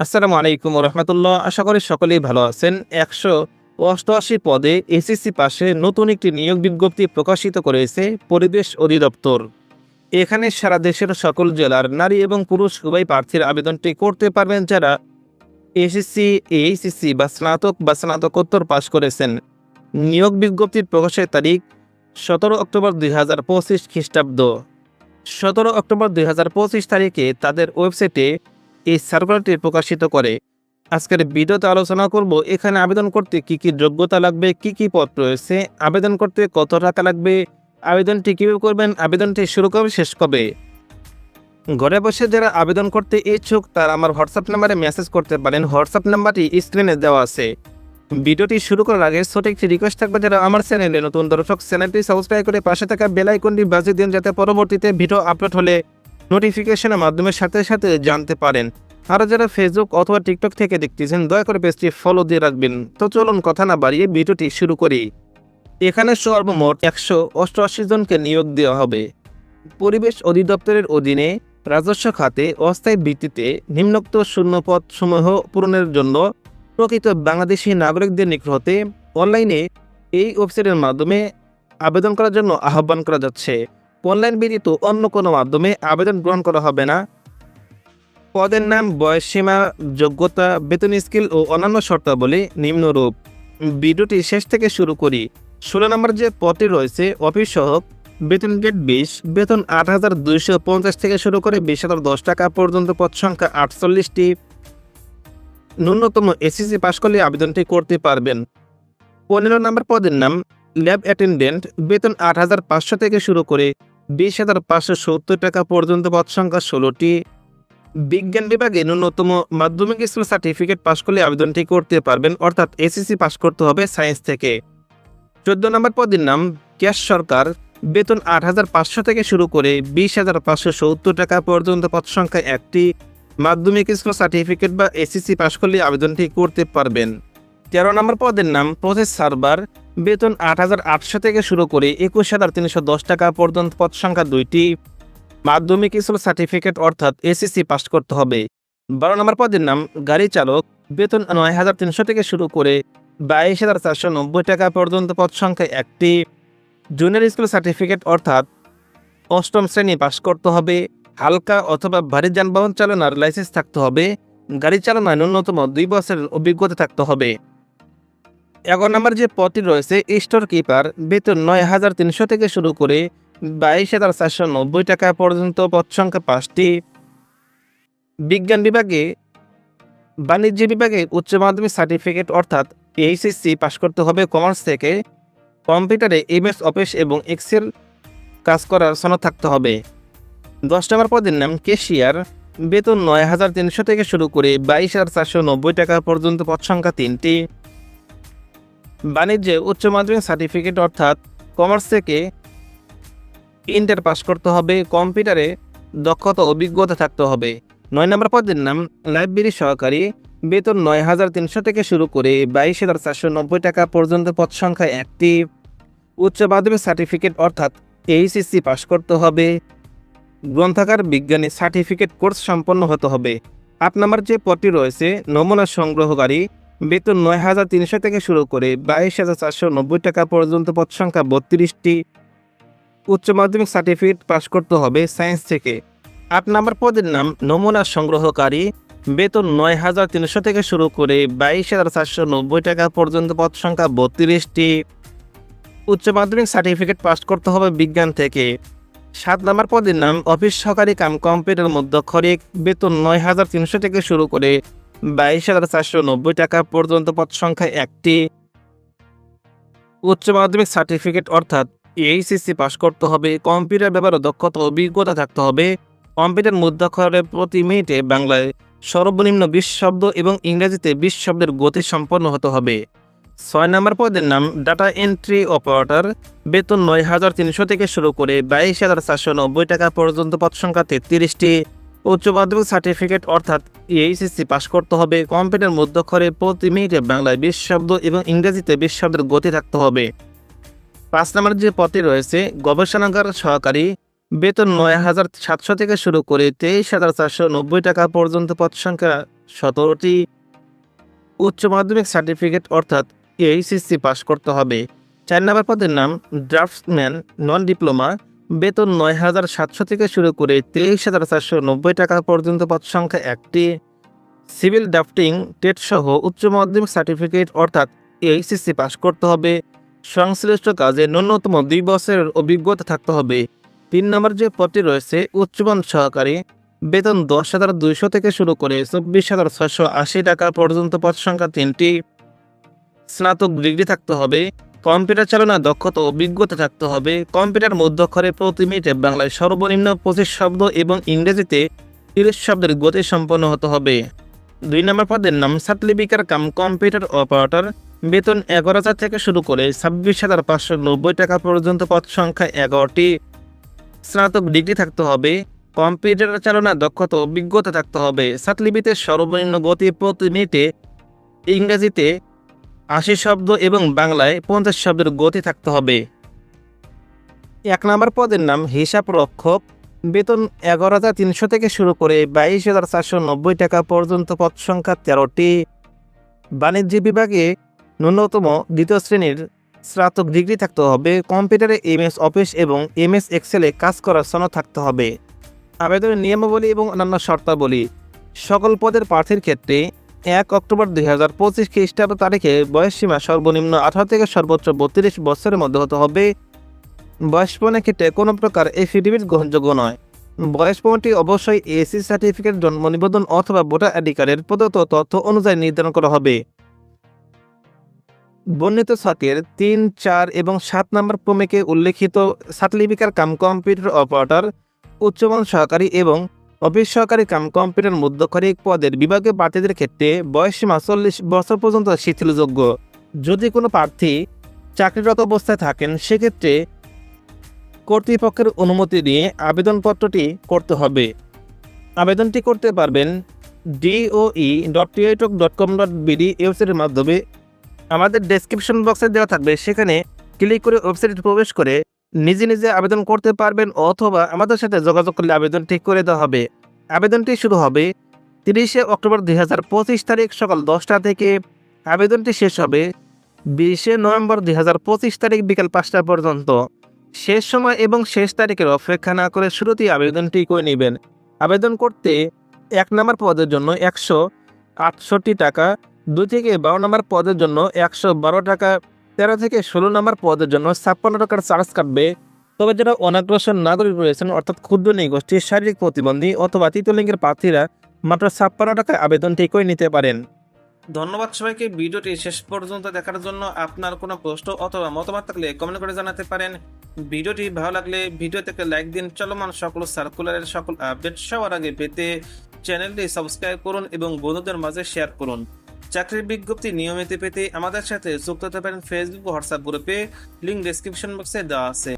আসসালামু আলাইকুম রহমতুল্লাহ। আশা করি সকলেই ভালো আছেন। একশো অষ্টআশি পদে এসএসসি পাশে নতুন একটি নিয়োগ বিজ্ঞপ্তি প্রকাশিত করেছে পরিবেশ অধিদপ্তর। এখানে সারা দেশের সকল জেলার নারী এবং পুরুষ উভয় প্রার্থীর আবেদনটি করতে পারবেন যারা এসএসসি এইচএসসি বা স্নাতক বা স্নাতকোত্তর পাশ করেছেন। নিয়োগ বিজ্ঞপ্তির প্রকাশের তারিখ সতেরো অক্টোবর দুই হাজার পঁচিশ খ্রিস্টাব্দ। সতেরো অক্টোবর দুই হাজার পঁচিশ তারিখে তাদের ওয়েবসাইটে এই সার্কুলারটি প্রকাশিত করে। আজকের ভিডিওতে আলোচনা করব, এখানে আবেদন করতে কি কি যোগ্যতা লাগবে, কি কি পদ রয়েছে, আবেদন করতে কত টাকা লাগবে, আবেদনটি কীভাবে করবেন, আবেদনটি শুরু কবে, শেষ কবে? ঘরে বসে যারা আবেদন করতে ইচ্ছুক, তারা আমার হোয়াটসঅ্যাপ নাম্বারে মেসেজ করতে পারেন হোয়াটসঅ্যাপ নাম্বারটি স্ক্রিনে দেওয়া আছে। ভিডিওটি শুরু করার আগে ছোট একটি রিকোয়েস্ট থাকবে যারা আমার চ্যানেলে নতুন দর্শক চ্যানেলটি সাবস্ক্রাইব করে পাশে থাকা বেল আইকনটি বাজিয়ে দিন, যাতে পরবর্তীতে ভিডিও আপলোড হলে নোটিফিকেশনের মাধ্যমে সাথে সাথে জানতে পারেন। আর যারা ফেসবুক অথবা টিকটক থেকে দেখতেছেন, দয়া করে পেজটি ফলো দিয়ে রাখবেন। তো চলুন কথা না বাড়িয়ে ভিডিওটি শুরু করি। এখানে সর্বমোট একশো অষ্টআশি জনকে নিয়োগ দেওয়া হবে। পরিবেশ অধিদপ্তরের অধীনে রাজস্ব খাতে অস্থায়ী ভিত্তিতে নিম্নোক্ত শূন্যপদ সমূহ পূরণের জন্য প্রকৃত বাংলাদেশি নাগরিকদের নিকট অনলাইনে এই ওয়েবসাইটের মাধ্যমে আবেদন করার জন্য আহ্বান করা যাচ্ছে। অনলাইন ব্যতীত অন্য কোনো মাধ্যমে আবেদন গ্রহণ করা হবে না। পদের নাম বয়সসীমা যোগ্যতা, বেতন স্কিল ও অন্যান্য শর্তাবলী নিম্নরূপ। ভিডিওটি শেষ থেকে শুরু করি। ষোলো নম্বর যে পদটি রয়েছে, অফিস সহক বেতন গেট বিশ, বেতন আট হাজার দুইশো পঞ্চাশ থেকে শুরু করে বিশ হাজার দশ টাকা পর্যন্ত পদ সংখ্যা আটচল্লিশটি। ন্যূনতম এসএসসি পাশ করলে আবেদনটি করতে পারবেন। পনেরো নম্বর পদের নাম, ল্যাব অ্যাটেন্ডেন্ট, বেতন আট হাজার পাঁচশো থেকে শুরু করে বিশ হাজার পাঁচশো সত্তর টাকা পর্যন্ত পদ সংখ্যা ষোলোটি। বিজ্ঞান বিভাগে ন্যূনতম মাধ্যমিক স্কুল সার্টিফিকেট পাশ করলে আবেদনটি করতে পারবেন, অর্থাৎ এসএসসি পাশ করতে হবে সায়েন্স থেকে। চোদ্দ নম্বর পদের নাম, ক্যাশ সরকার। বেতন আট হাজার পাঁচশো থেকে শুরু করে বিশ হাজার পাঁচশো সত্তর টাকা পর্যন্ত পদ সংখ্যা একটি। মাধ্যমিক স্কুল সার্টিফিকেট বা এসএসসি পাশ করলে আবেদনটি করতে পারবেন। তেরো নম্বর পদের নাম প্রসেস সার্ভার। বেতন আট হাজার আটশো থেকে শুরু করে একুশ হাজার তিনশো দশ টাকা পর্যন্ত পদ সংখ্যা দুইটি। মাধ্যমিক স্কুল সার্টিফিকেট অর্থাৎ এসএসসি পাস করতে হবে। বারো নম্বর পদের নাম গাড়ি চালক। বেতন নয় হাজার তিনশো থেকে শুরু করে বাইশ হাজার চারশো নব্বই টাকা পর্যন্ত পদ সংখ্যা একটি। জুনিয়র স্কুল সার্টিফিকেট অর্থাৎ অষ্টম শ্রেণি পাশ করতে হবে। হালকা অথবা ভারী যানবাহন চালানোর লাইসেন্স থাকতে হবে। গাড়ি চালানোয় ন্যূনতম দুই বছরের অভিজ্ঞতা থাকতে হবে। এগারো নম্বর যে পদটি রয়েছে স্টোর কিপার বেতন নয় হাজার তিনশো থেকে শুরু করে বাইশ হাজার চারশো নব্বই টাকা পর্যন্ত পদ সংখ্যা পাঁচটি। বিজ্ঞান বিভাগে, বাণিজ্য বিভাগে উচ্চ মাধ্যমিক সার্টিফিকেট অর্থাৎ এইচএসসি পাশ করতে হবে কমার্স থেকে। কম্পিউটারে এমএস অফিস এবং এক্সেল কাজ করার সনদ থাকতে হবে। দশ নম্বর পদের নাম কেশিয়ার বেতন নয় হাজার তিনশো থেকে শুরু করে বাইশ হাজার চারশো নব্বই টাকা পর্যন্ত পদ সংখ্যা তিনটি। বাণিজ্যে উচ্চ মাধ্যমিক সার্টিফিকেট অর্থাৎ কমার্স থেকে ইন্টার পাস করতে হবে, কম্পিউটারে দক্ষতা অভিজ্ঞতা থাকতে হবে। নয় নম্বর পদের নাম, লাইব্রেরি সহকারী। বেতন নয় হাজার তিনশো থেকে শুরু করে বাইশ হাজার চারশো নব্বই টাকা পর্যন্ত পদ সংখ্যা একটি। উচ্চ মাধ্যমিক সার্টিফিকেট অর্থাৎ এইচএসসি পাস করতে হবে। গ্রন্থাগার বিজ্ঞানী সার্টিফিকেট কোর্স সম্পন্ন হতে হবে। আট নম্বর যে পদটি রয়েছে, নমুনা সংগ্রহকারী। বেতন নয় হাজার তিনশো থেকে শুরু করে বাইশ হাজার চারশো নব্বই টাকা পর্যন্ত পদ সংখ্যা বত্রিশটি উচ্চ মাধ্যমিক সার্টিফিকেট পাশ করতে হবে সায়েন্স থেকে। আট নম্বর পদের নাম নমুনা সংগ্রহকারী। বেতন নয় হাজার তিনশো থেকে শুরু করে বাইশ হাজার চারশো নব্বই টাকা পর্যন্ত পদ সংখ্যা বত্রিশটি। উচ্চ মাধ্যমিক সার্টিফিকেট পাস করতে হবে বিজ্ঞান থেকে। সাত নম্বর পদের নাম অফিস সহকারী কাম কম্পিউটার মধ্যক্ষরিক বেতন নয় হাজার তিনশো থেকে শুরু করে বাইশ হাজার চারশো নব্বই টাকা পর্যন্ত পদ সংখ্যা একটি। উচ্চ মাধ্যমিক সার্টিফিকেট অর্থাৎ এইচএসসি পাশ করতে হবে, কম্পিউটার ব্যাপারে দক্ষতা অভিজ্ঞতা থাকতে হবে। কম্পিউটার মুদ্রাক্ষরে প্রতি মিনিটে বাংলায় সর্বনিম্ন বিশ শব্দ এবং ইংরেজিতে বিশ শব্দের গতি সম্পন্ন হতে হবে। ছয় নম্বর পদের নাম ডাটা এন্ট্রি অপারেটর। বেতন নয় হাজার তিনশো থেকে শুরু করে বাইশ হাজার চারশো নব্বই টাকা পর্যন্ত পদ সংখ্যা তেত্রিশটি উচ্চ মাধ্যমিক সার্টিফিকেট অর্থাৎ এইচএসসি পাশ করতে হবে। কম্পিউটার মধ্যক্ষরে প্রতি মিনিটে বাংলায় বিশ শব্দ এবং ইংরেজিতে বিশ শব্দের গতি থাকতে হবে। পাঁচ নম্বর যে পদটি রয়েছে, গবেষণাগার সহকারী বেতন নয় হাজার সাতশো থেকে শুরু করে তেইশ হাজার চারশো নব্বই টাকা পর্যন্ত পদ সংখ্যা সতেরোটি উচ্চ মাধ্যমিক সার্টিফিকেট অর্থাৎ এইচএসসি পাশ করতে হবে। চার নম্বর পদের নাম, ড্রাফটসম্যান নন ডিপ্লোমা বেতন নয় হাজার সাতশো থেকে শুরু করে তেইশ হাজার চারশো নব্বই টাকা পর্যন্ত পদ সংখ্যা একটি। সিভিল ড্রাফটিং, টেট সহ উচ্চ মাধ্যমিক সার্টিফিকেট অর্থাৎ এইচএসসি পাশ করতে হবে। সংশ্লিষ্ট কাজে ন্যূনতম দুই বছরের অভিজ্ঞতা থাকতে হবে। তিন নম্বর যে পদটি রয়েছে উচ্চমান সহকারী বেতন দশ হাজার দুইশো থেকে শুরু করে চব্বিশ হাজার ছশো আশি টাকা পর্যন্ত পদ সংখ্যা তিনটি। স্নাতক ডিগ্রি থাকতে হবে। কম্পিউটার চালনা দক্ষতা অভিজ্ঞতা থাকতে হবে। কম্পিউটার মধ্যক্ষরে প্রতি মিনিটে বাংলায় সর্বনিম্ন পঁচিশ শব্দ এবং ইংরেজিতে তিরিশ শব্দের গতি সম্পন্ন হতে হবে। দুই নম্বর পদের নাম সার্টিফিকার কাম কম্পিউটার অপারেটর। বেতন এগারো হাজার থেকে শুরু করে ছাব্বিশ হাজার পাঁচশো নব্বই টাকা পর্যন্ত পদ সংখ্যা এগারোটি। স্নাতক ডিগ্রি থাকতে হবে। কম্পিউটার চালনা দক্ষতা অভিজ্ঞতা থাকতে হবে। সাতলিপিতে সর্বনিম্ন গতি প্রতি মিনিটে ইংরেজিতে আশি শব্দ এবং বাংলায় পঞ্চাশ শব্দের গতি থাকতে হবে। এক নম্বর পদের নাম হিসাব রক্ষক। বেতন এগারো হাজার তিনশো থেকে শুরু করে বাইশ হাজার চারশো নব্বই টাকা পর্যন্ত পদ সংখ্যা তেরোটি। বাণিজ্য বিভাগে ন্যূনতম দ্বিতীয় শ্রেণির স্নাতক ডিগ্রি থাকতে হবে। কম্পিউটারে এমএস অফিস এবং এমএস এক্সেলে কাজ করার সনদ থাকতে হবে। আবেদনের নিয়মাবলী এবং অন্যান্য শর্তাবলী। সকল পদের প্রার্থীর ক্ষেত্রে এক অক্টোবর দুই হাজার পঁচিশ খ্রিস্টাব্দ তারিখে বয়সসীমা সর্বনিম্ন আঠারো থেকে সর্বোচ্চ বত্রিশ বছরের মধ্যে হতে হবে। বয়স প্রমাণের ক্ষেত্রে কোনো প্রকার এফিডেভিট গ্রহণযোগ্য নয়। বয়স প্রমাণটি অবশ্যই এসি সার্টিফিকেট জন্ম নিবন্ধন অথবা ভোটার আইডি কার্ডের প্রদত্ত তথ্য অনুযায়ী নির্ধারণ করা হবে। বর্ণিত ছকের তিন, চার এবং সাত নম্বর ক্রমিকে উল্লেখিত সার্টিফিকার কাম কম্পিউটার অপারেটর উচ্চমান সহকারী এবং অফিস সহকারী কাম কম্পিউটার মধ্যকারী পদের বিভাগীয় প্রার্থীদের ক্ষেত্রে বয়সসীমা চল্লিশ বছর পর্যন্ত শিথিলযোগ্য। যদি কোনো প্রার্থী চাকরিরত অবস্থায় থাকেন, সেক্ষেত্রে কর্তৃপক্ষের অনুমতি নিয়ে আবেদনপত্রটি করতে হবে। আবেদনটি করতে পারবেন DOE dot Teletalk dot com dot BD ওয়েবসাইটের মাধ্যমে। আমাদের ডেসক্রিপশন বক্সে দেওয়া থাকবে, সেখানে ক্লিক করে ওয়েবসাইটে প্রবেশ করে নিজে নিজে আবেদন করতে পারবেন অথবা আমাদের সাথে যোগাযোগ করলে আবেদন ঠিক করে দেওয়া হবে। আবেদনটি শুরু হবে তিরিশে অক্টোবর দুই হাজার পঁচিশ তারিখ সকাল দশটা থেকে। আবেদনটি শেষ হবে বিশে নভেম্বর দুই হাজার পঁচিশ তারিখ বিকাল পাঁচটা পর্যন্ত। শেষ সময় এবং শেষ তারিখের অপেক্ষা না করে শুরুতেই আবেদনটি করে নেবেন। আবেদন করতে এক নম্বর পদের জন্য একশো আটষট্টি টাকা, দুই থেকে বারো নম্বর পদের জন্য একশো বারো টাকা তেরো থেকে ষোলো নম্বর পদের জন্য ছাপ্পান্ন টাকার চার্জ কাটবে। তবে যারা অনাগ্রসর নাগরিক রয়েছেন, অর্থাৎ ক্ষুদ্র নিগোষ্ঠী শারীরিক প্রতিবন্ধী অথবা তৃতীয় লিঙ্গের প্রার্থীরা মাত্র ছাপ্পান্ন টাকায় আবেদনটি করে নিতে পারেন। ধন্যবাদ সবাইকে, ভিডিওটি শেষ পর্যন্ত দেখার জন্য আপনার কোনো প্রশ্ন অথবা মতামত থাকলে কমেন্ট করে জানাতে পারেন। ভিডিওটি ভালো লাগলে ভিডিও থেকে লাইক দিন। চলমান সকল সার্কুলারের সকল আপডেট সবার আগে পেতে চ্যানেলটি সাবস্ক্রাইব করুন এবং বন্ধুদের মাঝে শেয়ার করুন। চাকরির বিজ্ঞপ্তি নিয়মিত পেতে আমাদের সাথে যুক্ত হতে পারেন ফেসবুক হোয়াটসঅ্যাপ গ্রুপে। লিঙ্ক ডেসক্রিপশন বক্সে দেওয়া আছে।